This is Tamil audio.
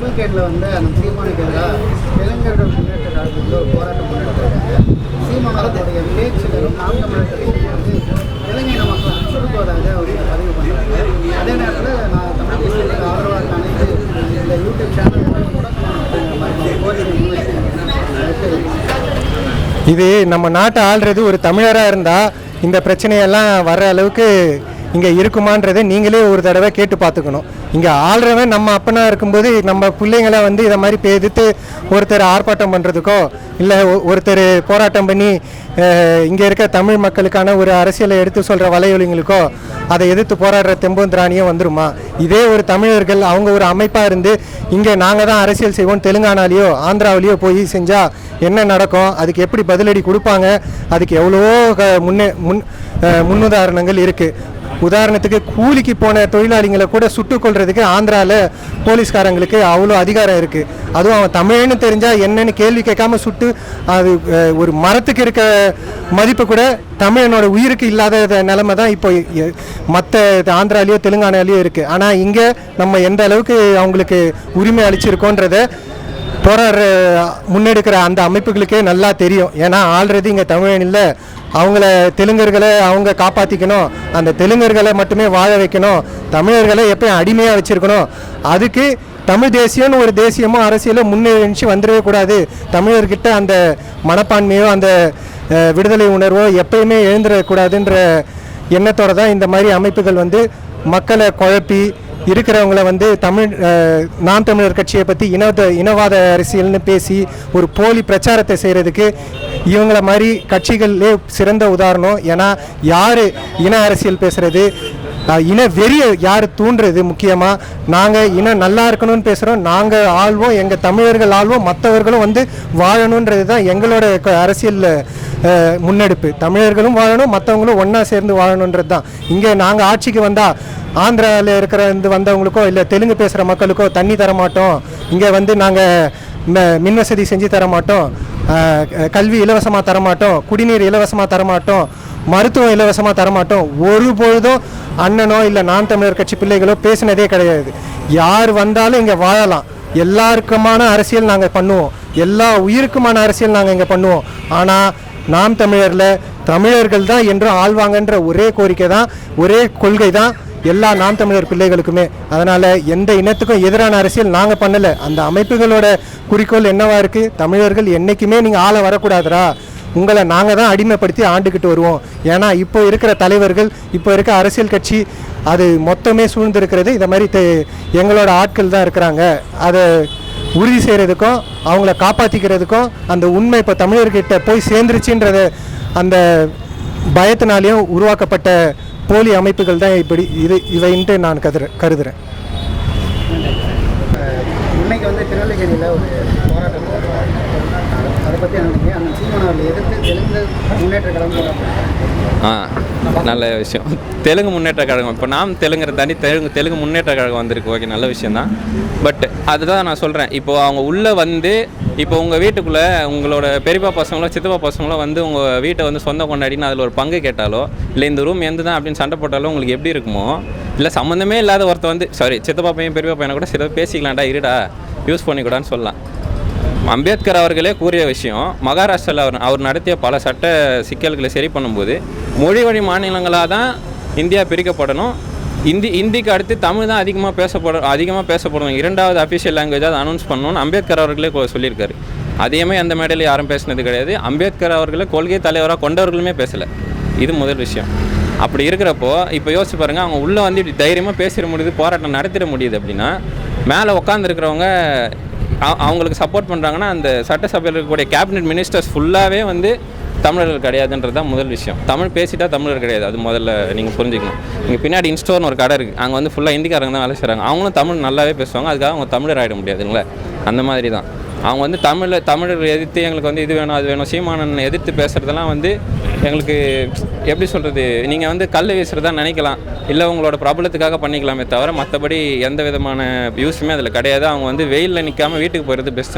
ட்ரிபிள் கேட்டில் வந்து அந்த சீமானுக்கு எதிராக இளைஞர்கள் முன்னேற்ற காலத்தில் ஒரு போராட்டம் முன்னெடுத்திருக்காங்க சீமானோடைய பேச்சுகளும் நாம் தமிழர் கட்சியும் வந்து தெலுங்கின மக்கள் அச்சுறுத்துவதாக அவர் பதிவு பண்ணுறாங்க அதே நேரத்தில் நான் தமிழ் தேசியத்துக்கு ஆதரவாக அனைத்து இந்த யூடியூப் சேனல் இது நம்ம நாட்டை ஆள்றது ஒரு தமிழராக இருந்தால் இந்த பிரச்சனையெல்லாம் வர்ற அளவுக்கு இங்கே இருக்குமான்றதை நீங்களே ஒரு தடவை கேட்டு பார்த்துக்கணும். இங்கே ஆள்றவன் நம்ம அப்பனா இருக்கும்போது நம்ம பிள்ளைங்களை வந்து இதை மாதிரி இப்போ எதிர்த்து ஒருத்தர் ஆர்ப்பாட்டம் பண்ணுறதுக்கோ இல்லை ஒருத்தர் போராட்டம் பண்ணி இங்கே இருக்க தமிழ் மக்களுக்கான ஒரு அரசியலை எடுத்து சொல்கிற வலையொலிங்களுக்கோ அதை எதிர்த்து போராடுற தெம்பும் திராணியும் வந்துருமா? இதே ஒரு தமிழர்கள் அவங்க ஒரு அமைப்பாக இருந்து இங்கே நாங்கள் தான் அரசியல் செய்வோம் தெலுங்கானாலேயோ ஆந்திராவிலேயோ போய் செஞ்சால் என்ன நடக்கும்? அதுக்கு எப்படி பதிலடி கொடுப்பாங்க? அதுக்கு எவ்வளவோ க- முன்னே முன் முன்னுதாரணங்கள் இருக்குது உதாரணத்துக்கு கூலிக்கு போன தொழிலாளிகளை கூட சுட்டுக் கொள்றதுக்கு ஆந்திராவில் போலீஸ்காரங்களுக்கு அவ்வளோ அதிகாரம் இருக்குது அதுவும் அவன் தமிழ்னு தெரிஞ்சால் என்னன்னு கேள்வி கேட்காம சுட்டு அது ஒரு மரத்துக்கு இருக்க மதிப்பு கூட தமிழனோட உயிருக்கு இல்லாத நிலைமை தான் இப்போ மற்ற ஆந்திராலேயோ தெலுங்கானாலேயோ இருக்குது ஆனால் இங்கே நம்ம எந்த அளவுக்கு அவங்களுக்கு உரிமை அளிச்சிருக்கோன்றதை போராடுற முன்னெடுக்கிற அந்த அமைப்புகளுக்கே நல்லா தெரியும். ஏன்னா ஆல்ரெடி இங்கே தமிழனில் அவங்கள தெலுங்கர்களை அவங்க காப்பாற்றிக்கணும் அந்த தெலுங்கர்களை மட்டுமே வாழ வைக்கணும். தமிழர்களை எப்பயும் அடிமையாக வச்சுருக்கணும். அதுக்கு தமிழ் தேசியம்னு ஒரு தேசியமோ அரசியலோ முன்னெழுச்சி வந்துடவே கூடாது. தமிழர்கிட்ட அந்த மனப்பான்மையோ அந்த விடுதலை உணர்வோ எப்பயுமே எழுந்துடக்கூடாதுன்ற எண்ணத்தோடு தான் இந்த மாதிரி அமைப்புகள் வந்து மக்களை குழப்பி இருக்கிறவங்கள வந்து தமிழ் நாம் தமிழர் கட்சியை பற்றி இனவாத இனவாத அரசியல்னு பேசி ஒரு போலி பிரச்சாரத்தை செய்கிறதுக்கு இவங்கள மாதிரி கட்சிகளே சிறந்த உதாரணம். ஏன்னா யார் இன அரசியல் பேசுகிறது இன வெறியை யார் தூண்டுறது முக்கியமாக நாங்கள் இனம் நல்லா இருக்கணும்னு பேசுகிறோம் நாங்கள் ஆள்வோம் எங்கள் தமிழர்கள் ஆள்வோம் மற்றவர்களும் வந்து வாழணுன்றது தான் எங்களோட அரசியல் முன்னெடுப்பு. தமிழர்களும் வாழணும் மற்றவங்களும் ஒன்றா சேர்ந்து வாழணுன்றது தான். இங்கே நாங்கள் ஆட்சிக்கு வந்தால் ஆந்திராவில் இருக்கிற இருந்து வந்தவங்களுக்கோ இல்லை தெலுங்கு பேசுகிற மக்களுக்கோ தண்ணி தர மாட்டோம். இங்கே வந்து நாங்கள் மின் வசதி செஞ்சு தர மாட்டோம். கல்வி இலவசமாக தர மாட்டோம். குடிநீர் இலவசமாக தர மாட்டோம். மருத்துவம் இலவசமாக தர மாட்டோம் ஒரு பொழுதும் அண்ணனோ இல்லை நான் தமிழர் கட்சி பிள்ளைகளோ பேசினதே கிடையாது. யார் வந்தாலும் இங்கே வாழலாம். எல்லாருக்குமான அரசியல் நாங்கள் பண்ணுவோம். எல்லா உயிருக்குமான அரசியல் நாங்கள் இங்கே பண்ணுவோம். ஆனால் நாம் தமிழரில் தமிழர்கள் தான் என்றும் ஆழ்வாங்கன்ற ஒரே கோரிக்கை தான் ஒரே கொள்கை தான் எல்லா நாம் தமிழர் பிள்ளைகளுக்குமே. அதனால் எந்த இனத்துக்கும் எதிரான அரசியல் நாங்கள் பண்ணலை. அந்த அமைப்புகளோட குறிக்கோள் என்னவா இருக்குது தமிழர்கள் என்றைக்குமே நீங்கள் ஆள வரக்கூடாதுடா. உங்களை நாங்கள் தான் அடிமைப்படுத்தி ஆண்டுக்கிட்டு வருவோம். ஏன்னா இப்போ இருக்கிற தலைவர்கள் இப்போ இருக்க அரசியல் கட்சி அது மொத்தமே சூழ்ந்திருக்கிறது இதை மாதிரி எங்களோட ஆட்கள் தான் இருக்கிறாங்க. அதை உறுதி செய்கிறதுக்கும் அவங்கள காப்பாற்றிக்கிறதுக்கும் அந்த உண்மை இப்போ தமிழர்கிட்ட போய் சேர்ந்துருச்சுன்றத அந்த பயத்தினாலேயும் உருவாக்கப்பட்ட போலி அமைப்புகள் தான் இப்படி இது இவைன்ட்டு நான் கருதுற கருதுறேன். இன்னைக்கு வந்து திருநெல்வேலியில் ஒரு போராட்டம் நடத்துறாங்க. அதை பற்றி நினைக்கிறேன் அந்த சீமான் அவர்களை எதிர்த்து தெலுங்கு முன்னேற்ற கழகம் ஆ நல்ல விஷயம். தெலுங்கு முன்னேற்ற கழகம். இப்போ நாம் தெலுங்குற தனி தெலுங்கு தெலுங்கு முன்னேற்ற கழகம் வந்திருக்கு. ஓகே நல்ல விஷயந்தான் பட் அதுதான் நான் சொல்கிறேன் இப்போ அவங்க உள்ளே வந்து இப்போ உங்கள் வீட்டுக்குள்ளே உங்களோட பெரியப்பா பசங்களோ சித்தப்பா பசங்களோ வந்து உங்கள் வீட்டை வந்து சொந்தம் கொண்டாடின்னு அதில் ஒரு பங்கு கேட்டாலோ இல்லை இந்த ரூம் எந்த தான் அப்படின்னு சண்டை போட்டாலோ உங்களுக்கு எப்படி இருக்குமோ இல்லை சம்மந்தமே இல்லாத ஒருத்த வந்து சாரி சித்தப்பா பையன் பெரியப்பா பையனை கூட சில பேசிக்கலாம்டா இருடா யூஸ் பண்ணிக்கூடான்னு சொல்லலாம். அம்பேத்கர் அவர்களே கூறிய விஷயம் மகாராஷ்டிராவில் அவர் அவர் நடத்திய பல சட்ட சிக்கல்களை சரி பண்ணும்போது மொழி வழி மாநிலங்களாக தான் இந்தியா பிரிக்கப்படணும். இந்தி இந்திக்கு அடுத்து தமிழ் தான் அதிகமாக பேசப்படும் அதிகமாக பேசப்படணும். இரண்டாவது அஃபிஷியல் லாங்குவேஜ் அதை அனௌன்ஸ் பண்ணணும்னு அம்பேத்கர் அவர்களே சொல்லியிருக்காரு. அதையுமே அந்த மேடையில் யாரும் பேசினது கிடையாது. அம்பேத்கர் அவர்களை கொள்கை தலைவராக கொண்டவர்களுமே பேசலை. இது முதல் விஷயம். அப்படி இருக்கிறப்போ இப்போ யோசிச்சு பாருங்கள் அவங்க உள்ளே வந்து இப்படி தைரியமாக பேசிட முடியுது போராட்டம் நடத்திட முடியுது அப்படின்னா மேலே உட்காந்துருக்கிறவங்க அவங்களுக்கு சப்போர்ட் பண்ணுறாங்கன்னா அந்த சட்டசபையில் இருக்கக்கூடிய கேபினெட் மினிஸ்டர்ஸ் ஃபுல்லாகவே வந்து தமிழர்கள் கிடையாதுன்றது தான் முதல் விஷயம். தமிழ் பேசிட்டா தமிழர் கிடையாது. அது முதல்ல நீங்கள் புரிஞ்சுக்கணும். இங்கே பின்னாடி இன்ஸ்டோர்னு ஒரு கடை இருக்குது அங்கே வந்து ஃபுல்லாக ஹிந்திக்காரங்க தான் வேலை செய்கிறாங்க அவங்களும் தமிழ் நல்லாவே பேசுவாங்க. அதுக்காக அவங்க தமிழர் ஆகிட முடியாதுங்களே. அந்த மாதிரி தான். அவங்க வந்து தமிழை தமிழர் எதிர்த்து எங்களுக்கு வந்து இது வேணும் அது வேணும். சீமானன் எதிர்த்து பேசுகிறதெல்லாம் வந்து எங்களுக்கு எப்படி சொல்கிறது நீங்கள் வந்து கல் வீசுகிறதா நினைக்கலாம். இல்லை உங்களோட பிரபலத்துக்காக பண்ணிக்கலாமே தவிர மற்றபடி எந்த விதமான யூஸுமே அதில் கிடையாது. அவங்க வந்து வெயிலில் நிற்காம வீட்டுக்கு போகிறது பெஸ்ட்டுன்னு